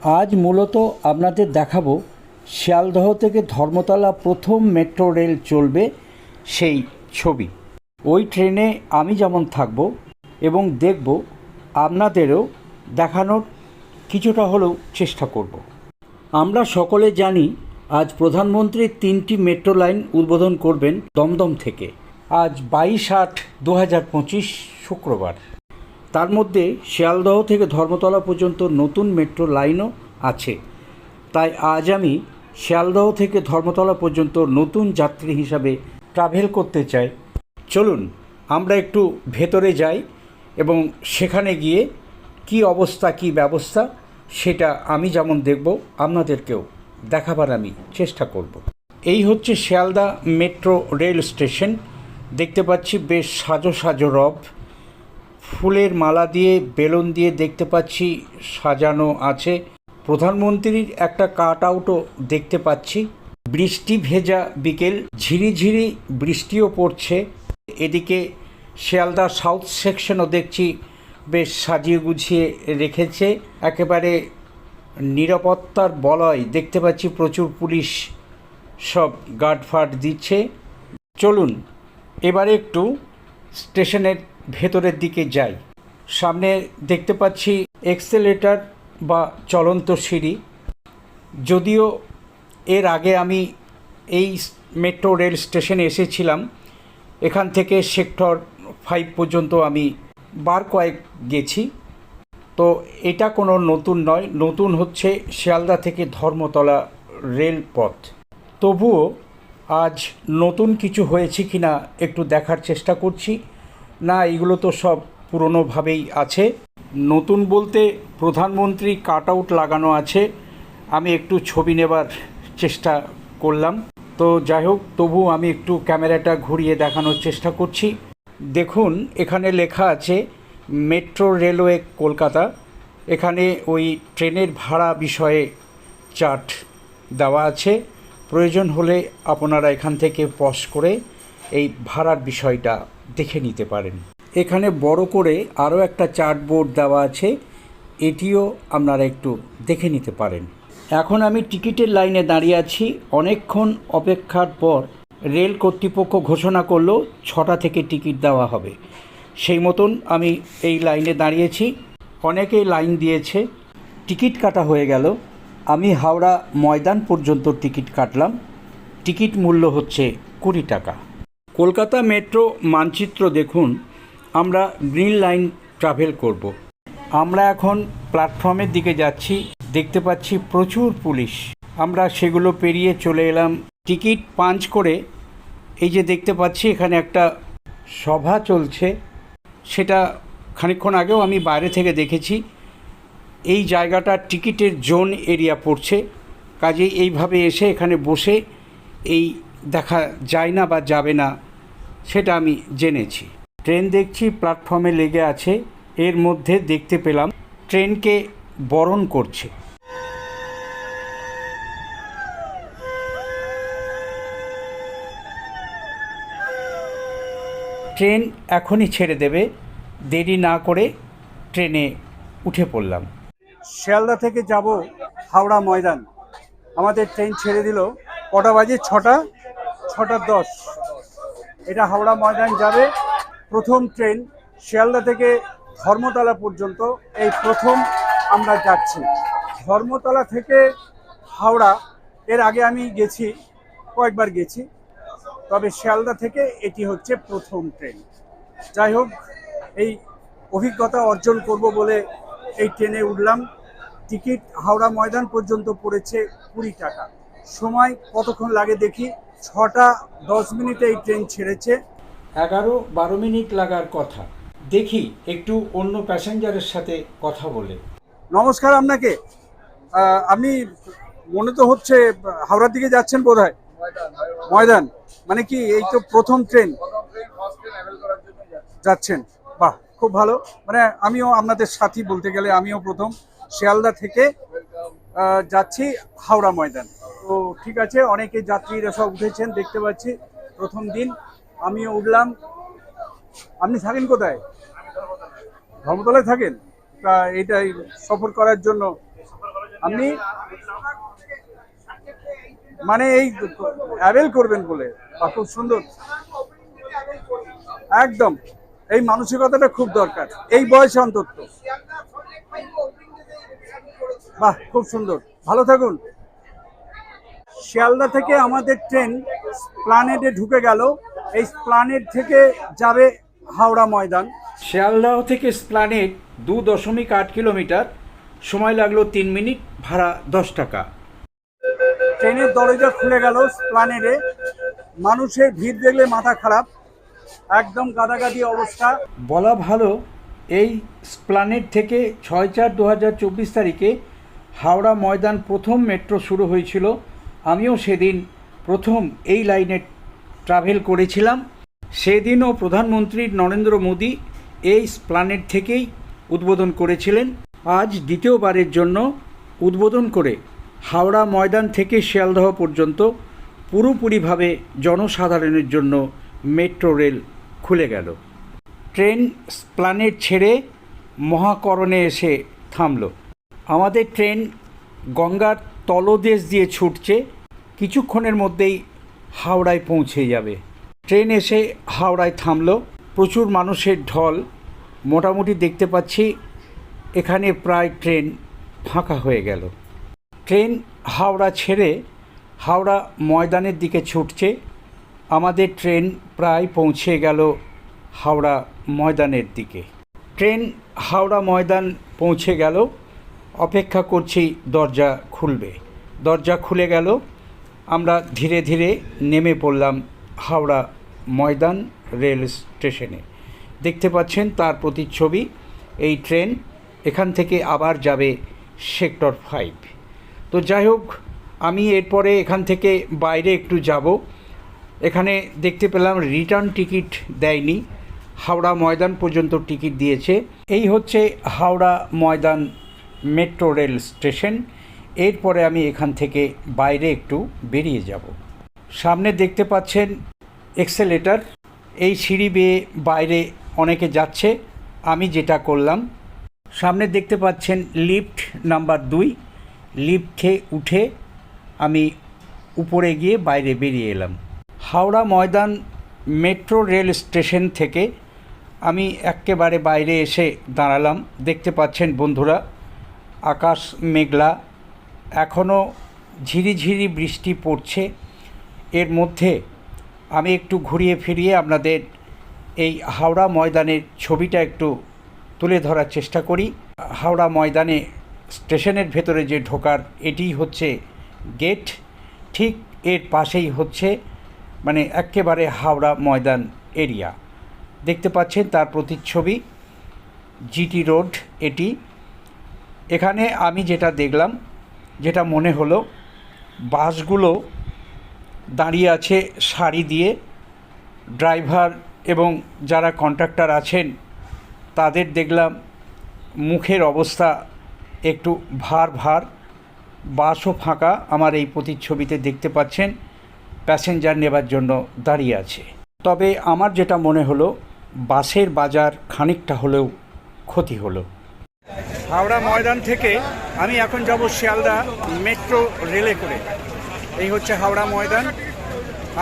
আজ মূলত আপনাদের দেখাবো শিয়ালদহ থেকে ধর্মতলা প্রথম মেট্রো রেল চলবে সেই ছবি। ওই ট্রেনে আমি যেমন থাকব এবং দেখব আপনাদেরও দেখানোর কিছুটা হলেও চেষ্টা করব। আমরা সকলে জানি আজ প্রধানমন্ত্রী তিনটি মেট্রো লাইন উদ্বোধন করবেন দমদম থেকে। আজ বাইশ আট দু শুক্রবার। তার মধ্যে শিয়ালদহ থেকে ধর্মতলা পর্যন্ত নতুন মেট্রো লাইনও আছে। তাই আজ আমি শিয়ালদহ থেকে ধর্মতলা পর্যন্ত নতুন যাত্রী হিসাবে ট্রাভেল করতে চাই। চলুন, আমরা একটু ভেতরে যাই এবং সেখানে গিয়ে কি অবস্থা, কি ব্যবস্থা সেটা আমি যেমন দেখব, আপনাদেরকেও দেখাবার আমি চেষ্টা করব। এই হচ্ছে শিয়ালদা মেট্রো রেল স্টেশন। দেখতে পাচ্ছি বেশ সাজো সাজো রব। ফুলের মালা দিয়ে, বেলুন দিয়ে দেখতে পাচ্ছি, সাজানো আছে। প্রধানমন্ত্রীর একটা কাট আউটও দেখতে পাচ্ছি। বৃষ্টি ভেজা বিকেল ঝিরিঝিরি বৃষ্টিও পড়ছে। এদিকে শিয়ালদা সাউথ সেকশনও দেখছি, বেশ সাজিয়ে গুছিয়ে রেখেছে। একেবারে নিরাপত্তার বলয় দেখতে পাচ্ছি, প্রচুর পুলিশ সব গার্ড ফাট দিচ্ছে। চলুন, এবারে একটু স্টেশনের ভেতরের দিকে যাই। সামনে দেখতে পাচ্ছি এক্সেলেটার বা চলন্ত সিঁড়ি। যদিও এর আগে আমি এই মেট্রো রেল স্টেশনে এসেছিলাম, এখান থেকে সেক্টর ফাইভ পর্যন্ত আমি বার কয়েক গেছি। তো এটা কোনো নতুন নয়, নতুন হচ্ছে শিয়ালদা থেকে ধর্মতলা রেলপথ। তবুও আজ নতুন কিছু হয়েছে কিনা একটু দেখার চেষ্টা করছি। না, এগুলো তো সব পুরনোভাবেই আছে। নতুন বলতে প্রধানমন্ত্রী কাট আউট লাগানো আছে। আমি একটু ছবি নেবার চেষ্টা করলাম। তো যাই হোক তবু আমি একটু ক্যামেরাটা ঘুরিয়ে দেখানোর চেষ্টা করছি। দেখুন, এখানে লেখা আছে, মেট্রো রেলওয়ে কলকাতা। এখানে ওই ট্রেনের ভাড়া বিষয়ে চার্ট দেওয়া আছে। প্রয়োজন হলে আপনারা এখান থেকে পজ করে এই ভাড়ার বিষয়টা দেখে নিতে পারেন। এখানে বড় করে আরও একটা চার্ট বোর্ড দেওয়া আছে। এটিও আপনারা একটু দেখে নিতে পারেন। এখন আমি টিকিটের লাইনে দাঁড়িয়ে আছি। অনেকক্ষণ অপেক্ষার পর রেল কর্তৃপক্ষ ঘোষণা করল ছটা থেকে টিকিট দেওয়া হবে। সেই মতন আমি এই লাইনে দাঁড়িয়েছি। অনেকেই লাইন দিয়েছে। টিকিট কাটা হয়ে গেল। আমি হাওড়া ময়দান পর্যন্ত টিকিট কাটলাম। টিকিট মূল্য হচ্ছে কুড়ি টাকা। কলকাতা মেট্রো মানচিত্র দেখুন, আমরা গ্রিন লাইন ট্রাভেল করব। আমরা এখন প্ল্যাটফর্মের দিকে যাচ্ছি, দেখতে পাচ্ছি প্রচুর পুলিশ। আমরা সেগুলো পেরিয়ে চলে এলাম। টিকিট পাঞ্চ করে, এই যে দেখতে পাচ্ছি, এখানে একটা সভা চলছে। সেটা খানিকক্ষণ আগেও আমি বাইরে থেকে দেখেছি। এই জায়গাটা টিকিটের জোন এরিয়া পড়ছে। কাজেই এইভাবে এসে এখানে বসে এই দেখা যায় না বা যাবে না, সেটা আমি জেনেছি। ট্রেন দেখছি, প্ল্যাটফর্মে লেগে আছে, এর মধ্যে দেখতে পেলাম, ট্রেনকে বরণ করছে। ট্রেন এখনই ছেড়ে দেবে, দেরি না করে ট্রেনে উঠে পড়লাম। শিয়ালদা থেকে যাব হাওড়া ময়দান। আমাদের ট্রেন ছেড়ে দিল, কটা বাজে? ছটা। ছটা দশ। এটা হাওড়া ময়দান যাবে। প্রথম ট্রেন শিয়ালদা থেকে ধর্মতলা পর্যন্ত। এই প্রথম আমরা যাচ্ছি। ধর্মতলা থেকে হাওড়া, এর আগে আমি গেছি, কয়েকবার গেছি। তবে শিয়ালদা থেকে এটি হচ্ছে প্রথম ট্রেন। যাই হোক, এই অভিজ্ঞতা অর্জন করব বলে এই ট্রেনে উঠলাম। টিকিট হাওড়া ময়দান পর্যন্ত পড়েছে কুড়ি টাকা। সময় কতক্ষণ লাগে দেখি। ছটা দশ মিনিটে এই ট্রেন ছেড়েছে। এগারো বারো মিনিট লাগার কথা। দেখি একটু অন্য প্যাসেঞ্জারের সাথে কথা বলে। নমস্কার আপনাকে। আপনি মনে তো হচ্ছে হাওড়ার দিকে যাচ্ছেন বোধ হয় ময়দান। মানে কি এই তো প্রথম ট্রেন? যাচ্ছেন। বাহ খুব ভালো। মানে আমিও আপনাদের সাথী বলতে গেলে আমিও প্রথম। শিয়ালদা থেকে যাচ্ছি হাওড়া ময়দান। তো ঠিক আছে, অনেকে যাত্রীরা সব উঠেছেন, দেখতে পাচ্ছি, প্রথম দিন। আমিও উঠলাম। আপনি থাকেন কোথায়? ধর্মতলায় থাকেন? তা এটাই সফর করার জন্য। আপনি? মানে এই অ্যাভেল করবেন বলে, বা খুব সুন্দর। একদম। এই মানসিকতাটা খুব দরকার। এই বয়সে অন্তত। বাহ, খুব সুন্দর। ভালো থাকুন। শিয়ালদা থেকে আমাদের ট্রেন প্ল্যানেটে ঢুকে গেল। এই প্ল্যানেট থেকে যাবে হাওড়া ময়দান। শিয়ালদাহ থেকে স্প্লানেট দু দশমিক আট কিলোমিটার সময় লাগল তিন মিনিট ভাড়া দশ টাকা। ট্রেনের দরজা খুলে গেল প্ল্যানেটে মানুষের ভিড় দেখলে মাথা খারাপ একদম গাদাগাদি অবস্থা। বলা ভালো এই স্প্লানেট থেকে ছয় চার দু হাজার চব্বিশ তারিখে হাওড়া ময়দান প্রথম মেট্রো শুরু হয়েছিল। আমিও সেদিন প্রথম এই লাইনে ট্রাভেল করেছিলাম। সেদিনও প্রধানমন্ত্রী নরেন্দ্র মোদী এই স্প্লানেট থেকেই উদ্বোধন করেছিলেন। আজ দ্বিতীয়বারের জন্য উদ্বোধন করে হাওড়া ময়দান থেকে শিয়ালদহ পর্যন্ত পুরোপুরিভাবে জনসাধারণের জন্য মেট্রো রেল খুলে গেল। ট্রেন প্ল্যানেট ছেড়ে মহাকরণে এসে থামল। আমাদের ট্রেন গঙ্গার তলদেশ দিয়ে ছুটছে, কিছুক্ষণের মধ্যেই হাওড়ায় পৌঁছে যাবে। ট্রেন এসে হাওড়ায় থামল। প্রচুর মানুষের ঢল। মোটামুটি দেখতে পাচ্ছি এখানে প্রায় ট্রেন ফাঁকা হয়ে গেল। ট্রেন হাওড়া ছেড়ে হাওড়া ময়দানের দিকে ছুটছে। আমাদের ট্রেন প্রায় পৌঁছে গেল হাওড়া ময়দানের দিকে। ট্রেন হাওড়া ময়দান পৌঁছে গেল। অপেক্ষা করছি দরজা খুলবে। দরজা খুলে গেল। আমরা ধীরে ধীরে নেমে পড়লাম হাওড়া ময়দান রেল স্টেশনে। দেখতে পাচ্ছেন তার প্রতিচ্ছবি, এই ট্রেন এখান থেকে আবার যাবে সেক্টর ফাইভ। তো যাই হোক, আমি এরপরে এখান থেকে বাইরে একটু যাব। এখানে দেখতে পেলাম রিটার্ন টিকিট দেয়নি। হাওড়া ময়দান পর্যন্ত টিকিট দিয়েছে। এই হচ্ছে Howrah Maidan metro rail station. এরপরে আমি এখান থেকে বাইরে একটু বেরিয়ে যাব। সামনে দেখতে পাচ্ছেন এক্সেলেটার। এই সিঁড়ি বেয়ে বাইরে অনেকে যাচ্ছে। আমি যেটা করলাম, সামনে দেখতে পাচ্ছেন লিফট নাম্বার দুই। লিফটে উঠে আমি উপরে গিয়ে বাইরে বেরিয়ে এলাম। Howrah Maidan metro rail station থেকে আমি একেবারে বাইরে এসে দাঁড়ালাম। দেখতে পাচ্ছেন বন্ধুরা, আকাশ মেঘলা এখনও ঝিরিঝিরি বৃষ্টি পড়ছে। এর মধ্যে আমি একটু ঘুরিয়ে ফিরিয়ে আপনাদের এই হাওড়া ময়দানের ছবিটা একটু তুলে ধরার চেষ্টা করি। হাওড়া ময়দানে স্টেশনের ভেতরে যে ঢোকার, এটি হচ্ছে গেট। ঠিক এর পাশেই হচ্ছে মানে একেবারে হাওড়া ময়দান এরিয়া। দেখতে পাচ্ছেন তার প্রতিচ্ছবি, জিটি রোড এটি। এখানে আমি যেটা দেখলাম যেটা মনে হলো বাসগুলো দাঁড়িয়ে আছে সারি দিয়ে, ড্রাইভার এবং যারা কন্ট্রাক্টর আছেন তাদের দেখলাম মুখের অবস্থা একটু ভার ভার। বাসও ফাঁকা, আমার এই প্রতিচ্ছবিতে দেখতে পাচ্ছেন প্যাসেঞ্জার নেবার জন্য দাঁড়িয়ে আছে। তবে আমার যেটা মনে হলো, বাসের বাজার খানিকটা হলেও ক্ষতি হলো। হাওড়া ময়দান থেকে আমি এখন যাব শিয়ালদা মেট্রো রেলে করে। এই হচ্ছে হাওড়া ময়দান।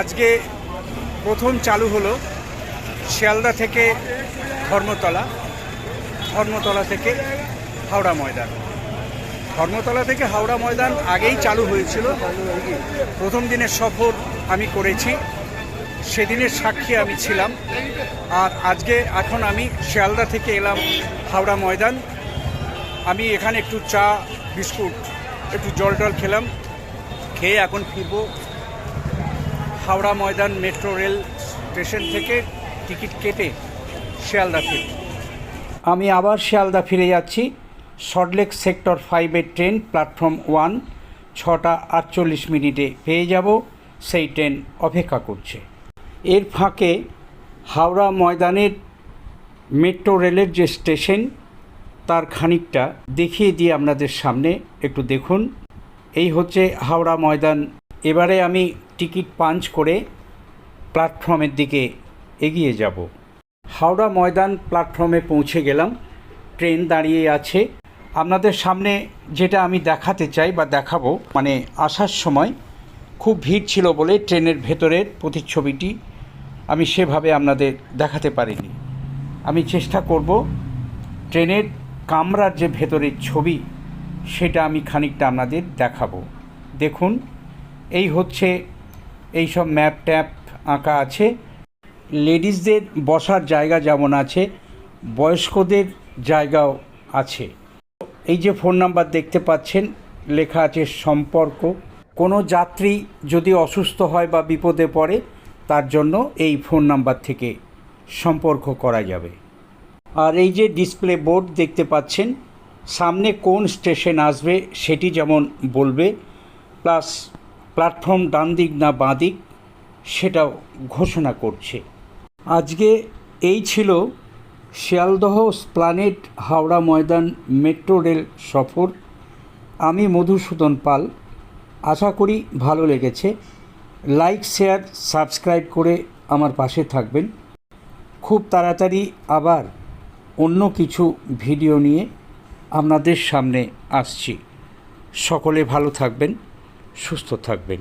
আজকে প্রথম চালু হলো শিয়ালদা থেকে ধর্মতলা ধর্মতলা থেকে হাওড়া ময়দান। ধর্মতলা থেকে হাওড়া ময়দান আগেই চালু হয়েছিল। প্রথম দিনের সফর আমি করেছি, সেদিনের সাক্ষী আমি ছিলাম। আর আজকে এখন আমি শিয়ালদা থেকে এলাম হাওড়া ময়দান। আমি এখানে একটু চা, বিস্কুট, একটু জল টল খেলাম। খেয়ে এখন ফিরব Howrah Maidan metro rail station থেকে টিকিট কেটে শিয়ালদা ফিরব। আমি আবার শিয়ালদা ফিরে যাচ্ছি। সল্টলেক সেক্টর ফাইভের ট্রেন প্ল্যাটফর্ম ওয়ান, ছটা আটচল্লিশ মিনিটে পেয়ে যাব। সেই ট্রেন অপেক্ষা করছে। এর ফাঁকে হাওড়া ময়দানের মেট্রো রেলের যে স্টেশন তার খানিকটা দেখিয়ে দিয়ে আপনাদের সামনে একটু দেখুন। এই হচ্ছে হাওড়া ময়দান। এবারে আমি টিকিট পাঞ্চ করে প্ল্যাটফর্মের দিকে এগিয়ে যাব। হাওড়া ময়দান প্ল্যাটফর্মে পৌঁছে গেলাম। ট্রেন দাঁড়িয়ে আছে। আপনাদের সামনে যেটা আমি দেখাতে চাই বা দেখাবো মানে আসার সময় খুব ভিড় ছিল বলে ট্রেনের ভেতরের প্রতিচ্ছবিটি আমি সেভাবে আপনাদের দেখাতে পারিনি। আমি চেষ্টা করব ট্রেনের কামরার যে ভেতরের ছবি, সেটা আমি খানিকটা আপনাদের দেখাবো। দেখুন, এই হচ্ছে এই সব ম্যাপ ট্যাপ আঁকা আছে। লেডিসদের বসার জায়গা যেমন আছে, বয়স্কদের জায়গাও আছে। এই যে ফোন নাম্বার দেখতে পাচ্ছেন, লেখা আছে সম্পর্ক। কোনো যাত্রী যদি অসুস্থ হয় বা বিপদে পড়ে, তার জন্য এই ফোন নাম্বার থেকে সম্পর্ক করা যাবে। আর এই যে ডিসপ্লে বোর্ড দেখতে পাচ্ছেন, সামনে কোন স্টেশন আসবে সেটি যেমন বলবে প্লাস প্ল্যাটফর্ম ডান দিক না বাঁ দিক, সেটাও ঘোষণা করছে। আজকে এই ছিল শিয়ালদহ স্প্লানেট হাওড়া ময়দান মেট্রো রেল সফর। আমি মধুসূদন পাল, আশা করি ভালো লেগেছে। লাইক, শেয়ার, সাবস্ক্রাইব করে আমার পাশে থাকবেন। খুব তাড়াতাড়ি আবার অন্য কিছু ভিডিও নিয়ে আপনাদের সামনে আসছি। সকলে ভালো থাকবেন সুস্থ থাকবেন।